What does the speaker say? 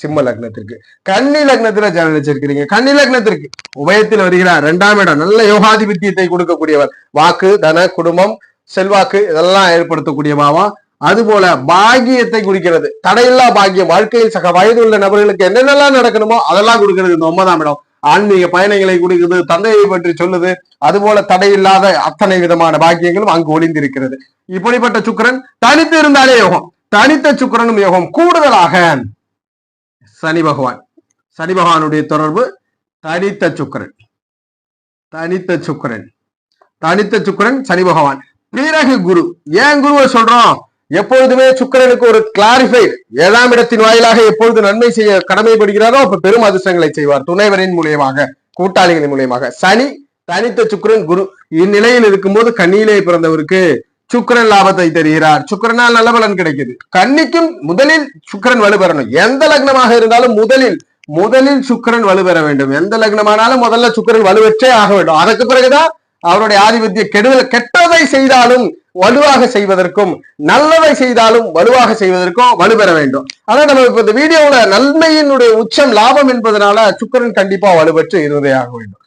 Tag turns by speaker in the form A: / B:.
A: சிம்ம லக்னத்திற்கு. கன்னி லக்னத்துல ஜனனம் வச்சிருக்கிறீங்க கன்னி லக்னத்திற்கு. உபயத்தில் வருகிறார். இரண்டாம் இடம். நல்ல யோகாதிபத்தியத்தை கொடுக்கக்கூடியவர். வாக்கு தன குடும்பம் செல்வாக்கு இதெல்லாம் ஏற்படுத்தக்கூடிய பாவம் அதுபோல பாக்கியத்தை குறிக்கிறது. தடையில்லா பாக்கியம். வாழ்க்கையில் சக வயது உள்ள நபர்களுக்கு என்னென்னலாம் நடக்கணுமோ அதெல்லாம் கொடுக்கிறது இந்த ஒன்பதாம் இடம். ஆன்மீக பயணங்களை கொடுக்குது தந்தையை பற்றி சொல்லுது. அதுபோல தடையில்லாத அத்தனை விதமான பாக்கியங்களும் அங்கு ஒளிந்திருக்கிறது. இப்படிப்பட்ட சுக்கரன் தனித்து இருந்தாலே யோகம். தனித்த சுக்கிரனும் யோகம். கூடுதலாக சனி பகவான். சனி பகவானுடைய தொடர்பு தனித்த சுக்கிரன். தனித்த சுக்கிரன். தனித்த சுக்கிரன் சனி பகவான். பிறகு குரு. ஏன் குருவை சொல்றோம்? எப்பொழுதுமே சுக்கரனுக்கு ஒரு கிளாரிஃபைடு ஏழாம் இடத்தின் வாயிலாக எப்பொழுது நன்மை செய்ய கடமைப்படுகிறாரோ அப்ப பெரும் அதிர்ஷ்டங்களை செய்வார். துணைவரின் மூலியமாக கூட்டாளிகளின் மூலியமாக. சனி தனித்த சுக்கிரன் குரு. இந்நிலையில் இருக்கும்போது கண்ணியிலே பிறந்தவருக்கு சுக்கிரன் லாபத்தை தருகிறார். சுக்கரனால் நல்ல பலன் கிடைக்குது. கன்னிக்கும் முதலில் சுக்கிரன் வலுப்பெறணும் எந்த லக்னமாக இருந்தாலும் முதலில் முதலில் சுக்கிரன் வலுப்பெற வேண்டும். எந்த லக்னமானாலும் முதல்ல சுக்கிரன் வலுவற்றே ஆக வேண்டும். அதற்கு பிறகுதான் அவருடைய ஆதிபத்திய கெடுதல் கெட்டதை செய்தாலும் வலுவாக செய்வதற்கும் நல்லதை செய்தாலும் வலுவாக செய்வதற்கும் வலுப்பெற வேண்டும். ஆனா நம்ம இப்ப இந்த வீடியோல நன்மையினுடைய உச்சம் லாபம் என்பதனால சுக்கிரன் கண்டிப்பா வலுப்பெற்று இருந்தே ஆக வேண்டும்.